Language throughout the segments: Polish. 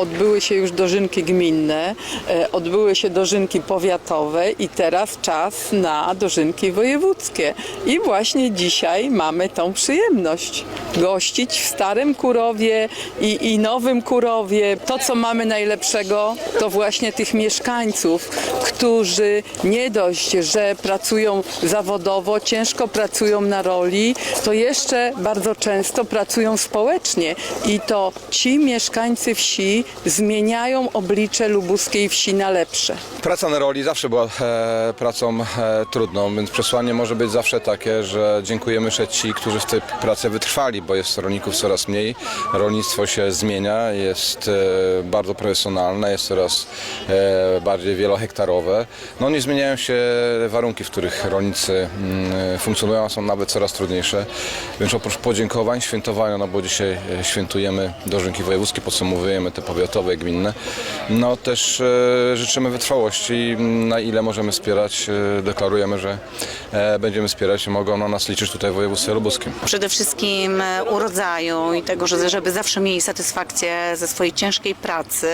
odbyły się już dożynki gminne, e, odbyły się dożynki powiatowe i teraz czas na dożynki wojewódzkie. I właśnie dzisiaj mamy tą przyjemność gościć w Starym Kurowie i, i Nowym Kurowie. To, co mamy najlepszego, to właśnie tych mieszkańców, którzy nie dość, że pracują zawodowo, ciężko pracują na roli, to jeszcze bardzo często pracują społecznie i to ci mieszkańcy wsi zmieniają oblicze lubuskiej wsi na lepsze. Praca na roli zawsze była e, pracą e, trudną, więc przesłanie może być zawsze takie, że dziękujemy że ci, którzy w tej pracy wytrwali, bo jest rolników coraz mniej, rolnictwo się zmienia, jest e, bardzo profesjonalne, jest coraz e, bardziej wielohektarowe. No nie zmieniają się warunki, w których rolnicy mm, funkcjonują, są nawet coraz trudniejsze. Więc oprócz podziękowań, świętowania, no bo dzisiaj e, świętujemy dożynki wojewódzkie, podsumowujemy te powiatowe, gminne, no też e, życzymy wytrwałości, na ile możemy wspierać, e, deklarujemy, że e, będziemy wspierać i mogą na nas liczyć tutaj w województwie lubuskim. Przede wszystkim urodzaju i tego, że żeby zawsze mieli satysfakcję ze swojej ciężkiej pracy.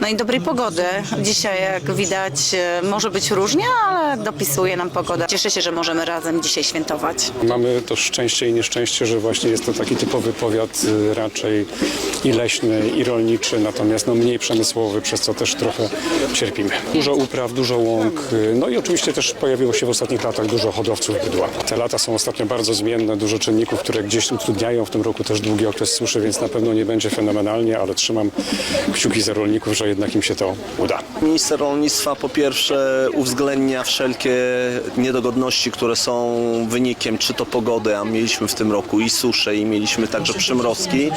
No i dobrej pogody. Dzisiaj, jak widać, może być różnie, ale dopisuje nam pogoda. Cieszę się, że możemy razem dzisiaj świętować. Mamy to szczęście i nieszczęście, że właśnie jest to taki typowy powiat y, raczej i leśny, i rolniczy, natomiast no mniej przemysłowy, przez co też trochę cierpimy. Dużo upraw, dużo łąk, y, no i oczywiście też pojawiło się w ostatnich latach dużo hodowców bydła. Te lata są ostatnio bardzo zmienne, dużo czynników, które gdzieś utrudniają w tym roku też długi okres suszy, więc na pewno nie będzie fenomenalnie, ale trzymam kciuki za rolników, że jednak im się to uda. Minister rolnictwa po pierwsze uwzględnia wszelkie niedogodności, które są wynikiem czy to pogody, a mieliśmy w tym roku i suszę i mieliśmy także przymrozki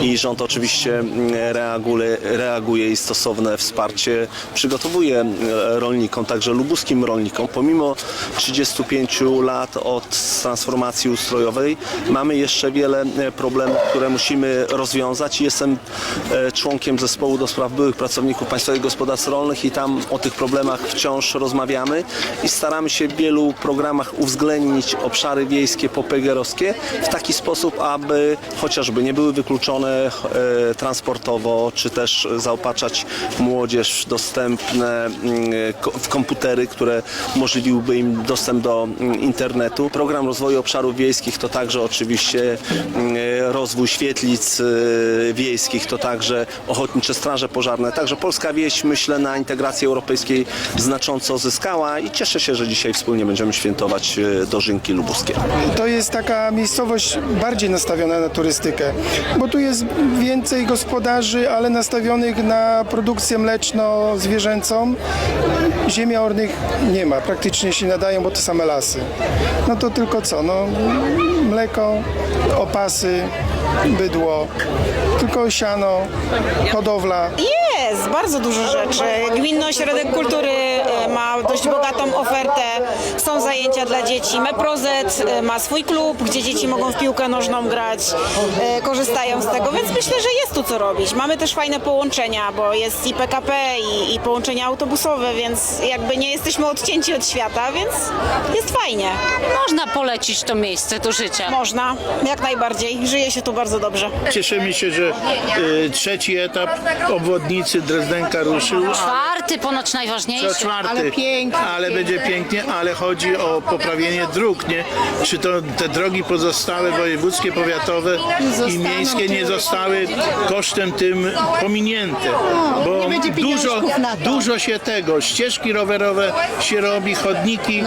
i rząd oczywiście mm, reaguje, reaguje i stosowne wsparcie przygotowuje mm, rolnikom, także lubuskim rolnikom. Pomimo 35 lat od transformacji ustrojowej mamy jeszcze wiele e, problemów, które musimy rozwiązać jestem e, członkiem zespołu do spraw byłych pracowników Państwowych Gospodarstw Rolnych i tam o tych problemach wciąż rozmawiamy i staramy się w wielu programach uwzględnić obszary wiejskie popegerowskie w taki sposób, aby chociażby nie były wykluczone e, transportowo, czy też zaopatrzać młodzież w dostępne mm, w komputery, które umożliwiłyby im dostęp do mm, internetu. Program rozwoju obszarów wiejskich to także oczywiście mm, rozwój świetlic e, wiejskich, to także ochotnicze straże pożarne. Także polska wieś myślę na integracji europejskiej znacząco zyskała i cieszę się, że dzisiaj wspólnie będziemy świętować e, dożynki lubuskie. To jest taka miejscowość bardziej nastawiona na turystykę, bo tu jest więcej gospodarzy, ale nastawionych na produkcję mleczno-zwierzęcą. Ziemia ornych nie ma, praktycznie się nadają, bo to same lasy. No to tylko co, no mleko, opasy, bydło, tylko siano, hodowla. Jest bardzo dużo rzeczy. Gminny Ośrodek Kultury e, ma dość bogatą ofertę. Zajęcia dla dzieci. Meprozet e, ma swój klub, gdzie dzieci mogą w piłkę nożną grać. e, Korzystają z tego, więc myślę, że jest tu co robić. Mamy też fajne połączenia, bo jest i PKP i, i połączenia autobusowe, więc jakby nie jesteśmy odcięci od świata, więc jest fajnie. Można polecić to miejsce do życia. Można, jak najbardziej. Żyje się tu bardzo dobrze. Cieszymy się, że y, trzeci etap obwodnicy Drezdenka ruszył. Czwarty ponoć Co najważniejszy. czwarty, ale, będzie pięknie, ale chodzi o poprawienie dróg, nie? Czy to te drogi pozostałe, wojewódzkie, powiatowe i miejskie nie zostały kosztem tym pominięte, bo dużo, dużo się tego, ścieżki rowerowe się robi, chodniki,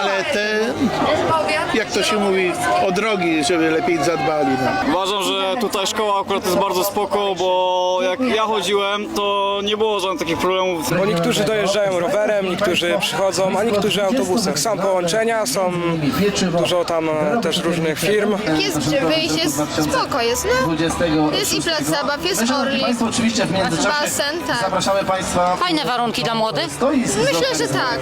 ale te, jak to się mówi, o drogi, żeby lepiej zadbali. No. Uważam, że tutaj szkoła akurat jest bardzo spoko, bo jak ja chodziłem, to nie było żadnych takich problemów. Bo niektórzy dojeżdżają rowerem, niektórzy przychodzą, a niektórzy autobusem. Są połączenia, są dużo tam e, też różnych firm. Jest gdzie wyjść, jest spoko, jest, no. Jest i plac zabaw, jest Orlik, basen, tak. Fajne warunki dla młodych. Myślę, że tak.